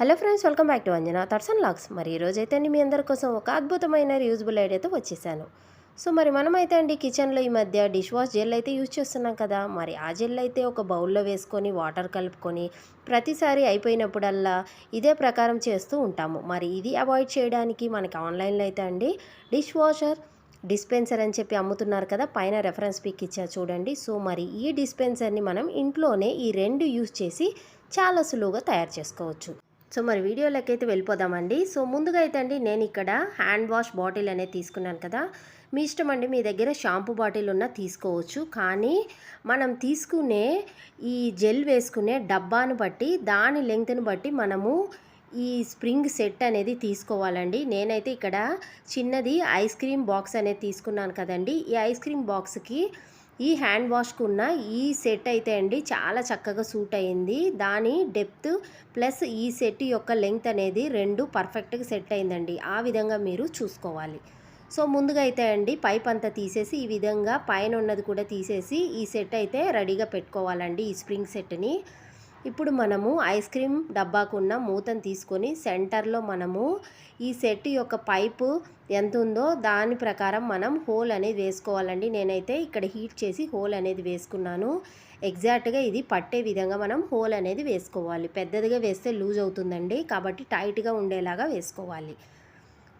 Hello friends welcome back to Anjana థర్సన్ లాక్స్. మరి ఈరోజైతే అండి మీ అందరి కోసం ఒక అద్భుతమైన రీయూజబుల్ ఐడియాతో వచ్చేసాను. సో మరి మనమైతే అండి కిచెన్లో ఈ మధ్య డిష్ వాష్ జెల్ అయితే యూజ్ చేస్తున్నాం కదా. మరి ఆ జెల్ అయితే ఒక బౌల్లో వేసుకొని వాటర్ కలుపుకొని ప్రతిసారి అయిపోయినప్పుడల్లా ఇదే ప్రకారం చేస్తూ ఉంటాము. మరి ఇది అవాయిడ్ చేయడానికి మనకి ఆన్లైన్లో అయితే అండి డిష్ వాషర్ డిస్పెన్సర్ అని చెప్పి అమ్ముతున్నారు కదా. పైన రెఫరెన్స్ పిక్ ఇచ్చా చూడండి. సో మరి ఈ డిస్పెన్సర్ని మనం ఇంట్లోనే ఈ రెండు యూజ్ చేసి చాలా సులువుగా తయారు చేసుకోవచ్చు. సో మరి వీడియోలోకి అయితే వెళ్ళిపోదామండి. సో ముందుగా అయితే అండి నేను ఇక్కడ హ్యాండ్ వాష్ బాటిల్ అనేది తీసుకున్నాను కదా. మీ ఇష్టం అండి మీ దగ్గర షాంపూ బాటిల్ ఉన్న తీసుకోవచ్చు. కానీ మనం తీసుకునే ఈ జెల్ వేసుకునే డబ్బాను బట్టి దాని లెంగ్త్ని బట్టి మనము ఈ స్ప్రింగ్ సెట్ అనేది తీసుకోవాలండి. నేనైతే ఇక్కడ చిన్నది ఐస్ క్రీమ్ బాక్స్ అనేది తీసుకున్నాను కదండి. ఈ ఐస్ క్రీమ్ బాక్స్కి ఈ హ్యాండ్ వాష్కు ఉన్న ఈ సెట్ అయితే అండి చాలా చక్కగా సూట్ అయింది. దాని డెప్త్ ప్లస్ ఈ సెట్ యొక్క లెంగ్త్ అనేది రెండు పర్ఫెక్ట్గా సెట్ అయిందండి. ఆ విధంగా మీరు చూసుకోవాలి. సో ముందుగా అయితే అండి పైప్ అంతా తీసేసి ఈ విధంగా పైన ఉన్నది కూడా తీసేసి ఈ సెట్ అయితే రెడీగా పెట్టుకోవాలండి ఈ స్ప్రింగ్ సెట్ని. ఇప్పుడు మనము ఐస్ క్రీమ్ డబ్బాకున్న మూతను తీసుకొని సెంటర్లో మనము ఈ సెట్ యొక్క పైపు ఎంత ఉందో దాని ప్రకారం మనం హోల్ అనేది వేసుకోవాలండి. నేనైతే ఇక్కడ హీట్ చేసి హోల్ అనేది వేసుకున్నాను. ఎగ్జాక్ట్గా ఇది పట్టే విధంగా మనం హోల్ అనేది వేసుకోవాలి. పెద్దదిగా వేస్తే లూజ్ అవుతుందండి. కాబట్టి టైట్గా ఉండేలాగా వేసుకోవాలి.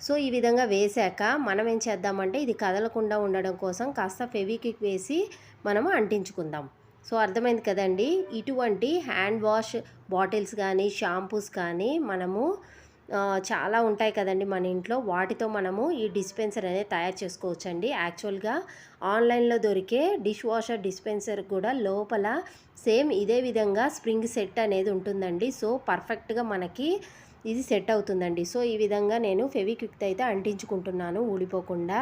సో ఈ విధంగా వేసాక మనం ఏం చేద్దామంటే ఇది కదలకుండా ఉండడం కోసం కాస్త ఫెవిక్విక్ వేసి మనము అంటించుకుందాం. సో అర్థమైంది కదండి. ఇటువంటి హ్యాండ్ వాష్ బాటిల్స్ కానీ షాంపూస్ కానీ మనము చాలా ఉంటాయి కదండి మన ఇంట్లో. వాటితో మనము ఈ డిస్పెన్సర్ అనేది తయారు చేసుకోవచ్చండి. యాక్చువల్గా ఆన్లైన్లో దొరికే డిష్ వాషర్ డిస్పెన్సర్ కూడా లోపల సేమ్ ఇదే విధంగా స్ప్రింగ్ సెట్ అనేది ఉంటుందండి. సో పర్ఫెక్ట్గా మనకి ఇది సెట్ అవుతుందండి. సో ఈ విధంగా నేను ఫెవిక్విక్ అయితే అంటించుకుంటున్నాను ఊడిపోకుండా.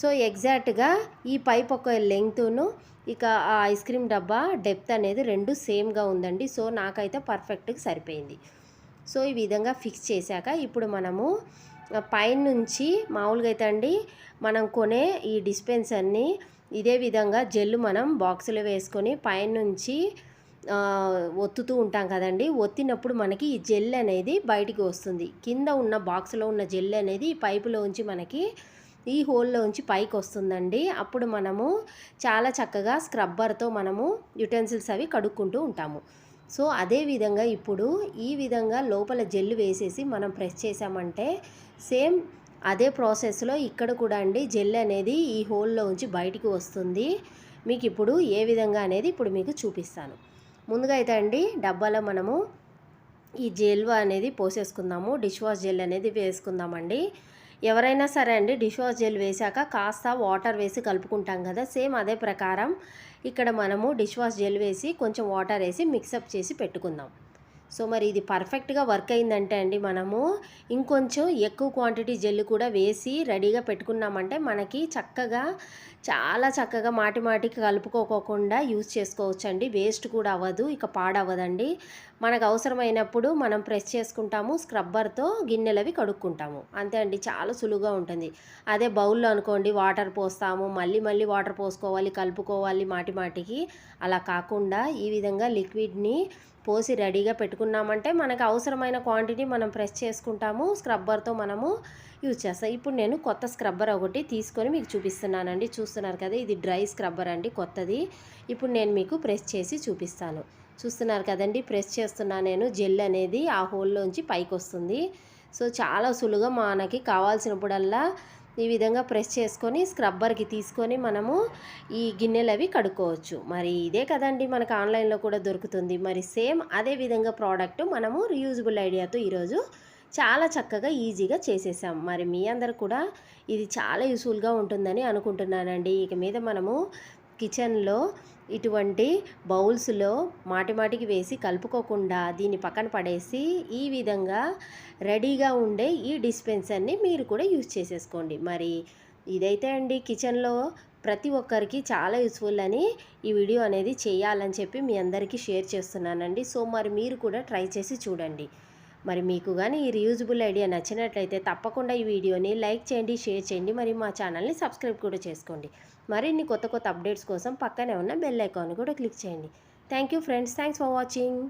సో ఎగ్జాక్ట్గా ఈ పైప్ ఒక లెంగ్త్ను ఇక ఆ ఐస్ క్రీమ్ డబ్బా డెప్త్ అనేది రెండు సేమ్గా ఉందండి. సో నాకైతే పర్ఫెక్ట్గా సరిపోయింది. సో ఈ విధంగా ఫిక్స్ చేశాక ఇప్పుడు మనము పైనుంచి మామూలుగా అయితే అండి మనం కొనే ఈ డిస్పెన్సర్ని ఇదే విధంగా జెల్ మనం బాక్సులో వేసుకొని పైనుంచి ఒత్తుతూ ఉంటాం కదండి. ఒత్తినప్పుడు మనకి ఈ జెల్ అనేది బయటికి వస్తుంది. కింద ఉన్న బాక్స్లో ఉన్న జెల్ అనేది పైపులో ఉంచి మనకి ఈ హోల్లోంచి పైకి వస్తుందండి. అప్పుడు మనము చాలా చక్కగా స్క్రబ్బర్తో మనము యుటెన్సిల్స్ అవి కడుక్కుంటూ ఉంటాము. సో అదే విధంగా ఇప్పుడు ఈ విధంగా లోపల జెల్ వేసేసి మనం ప్రెస్ చేసామంటే సేమ్ అదే ప్రాసెస్లో ఇక్కడ కూడా అండి జెల్ అనేది ఈ హోల్లో ఉంచి బయటికి వస్తుంది. మీకు ఇప్పుడు ఏ విధంగా అనేది ఇప్పుడు మీకు చూపిస్తాను. ముందుగా అయితే అండి డబ్బాలో మనము ఈ జెల్ అనేది పోసేసుకుందాము. డిష్ వాష్ జెల్ అనేది వేసుకుందామండి. ఎవరైనా సరే అండి డిష్ వాష్ జెల్ వేశాక కాస్త వాటర్ వేసి కలుపుకుంటాం కదా సేమ్ అదే ప్రకారం ఇక్కడ మనము డిష్ వాష్ జెల్ వేసి కొంచెం వాటర్ వేసి మిక్సప్ చేసి పెట్టుకుందాం. సో మరి ఇది పర్ఫెక్ట్గా వర్క్ అయిందంటే అండి మనము ఇంకొంచెం ఎక్కువ క్వాంటిటీ జెల్ కూడా వేసి రెడీగా పెట్టుకున్నామంటే మనకి చక్కగా చాలా చక్కగా మాటి మాటికి కలుపుకోకుండా యూజ్ చేసుకోవచ్చు అండి వేస్ట్ కూడా అవ్వదు ఇక పాడవ్వదండి. మనకు అవసరమైనప్పుడు మనం ప్రెస్ చేసుకుంటాము స్క్రబ్బర్తో గిన్నెలవి కడుక్కుంటాము. అంతే అండి చాలా సులువుగా ఉంటుంది. అదే బౌల్లో అనుకోండి వాటర్ పోస్తాము మళ్ళీ మళ్ళీ వాటర్ పోసుకోవాలి కలుపుకోవాలి మాటి మాటికి. అలా కాకుండా ఈ విధంగా లిక్విడ్ని పోసి రెడీగా పెట్టుకున్నామంటే మనకు అవసరమైన క్వాంటిటీ మనం ప్రెస్ చేసుకుంటాము స్క్రబ్బర్తో మనము యూజ్ చేస్తాం. ఇప్పుడు నేను కొత్త స్క్రబ్బర్ ఒకటి తీసుకొని మీకు చూపిస్తున్నానండి. చూస్తున్నారు కదా ఇది డ్రై స్క్రబ్బర్ అండి కొత్తది. ఇప్పుడు నేను మీకు ప్రెస్ చేసి చూపిస్తాను. చూస్తున్నారు కదండి ప్రెస్ చేస్తున్నా నేను జెల్ అనేది ఆ హోల్లోంచి పైకి వస్తుంది సో చాలా సులువుగా మనకి కావాల్సినప్పుడల్లా ఈ విధంగా ప్రెస్ చేసుకొని స్క్రబ్బర్కి తీసుకొని మనము ఈ గిన్నెలు అవి కడుక్కోవచ్చు. మరి ఇదే కదండి మనకు ఆన్లైన్లో కూడా దొరుకుతుంది. మరి సేమ్ అదే విధంగా ప్రోడక్ట్ మనము రీయూజబుల్ ఐడియాతో ఈరోజు చాలా చక్కగా ఈజీగా చేసేసాం. మరి మీ అందరు కూడా ఇది చాలా యూస్ఫుల్గా ఉంటుందని అనుకుంటున్నానండి. ఇక మీద మనము కిచెన్లో ఇటువంటి బౌల్స్లో మాటిమాటికి వేసి కలుపుకోకుండా దీన్ని పక్కన పడేసి ఈ విధంగా రెడీగా ఉండే ఈ డిస్పెన్సర్ని మీరు కూడా యూజ్ చేసేసుకోండి. మరి ఇదైతే అండి కిచెన్లో ప్రతి ఒక్కరికి చాలా యూస్ఫుల్ అని ఈ వీడియో అనేది చేయాలని చెప్పి మీ అందరికీ షేర్ చేస్తున్నానండి. సో మరి మీరు కూడా ట్రై చేసి చూడండి. మరి మీకు కానీ ఈ రీయూజబుల్ ఐడియా నచ్చినట్లయితే తప్పకుండా ఈ వీడియోని లైక్ చేయండి షేర్ చేయండి మరి మా ఛానల్ని సబ్స్క్రైబ్ కూడా చేసుకోండి. మరిన్ని కొత్త కొత్త అప్డేట్స్ కోసం పక్కనే ఉన్న బెల్ ఐకాన్ కూడా క్లిక్ చేయండి. Thank you friends thanks for watching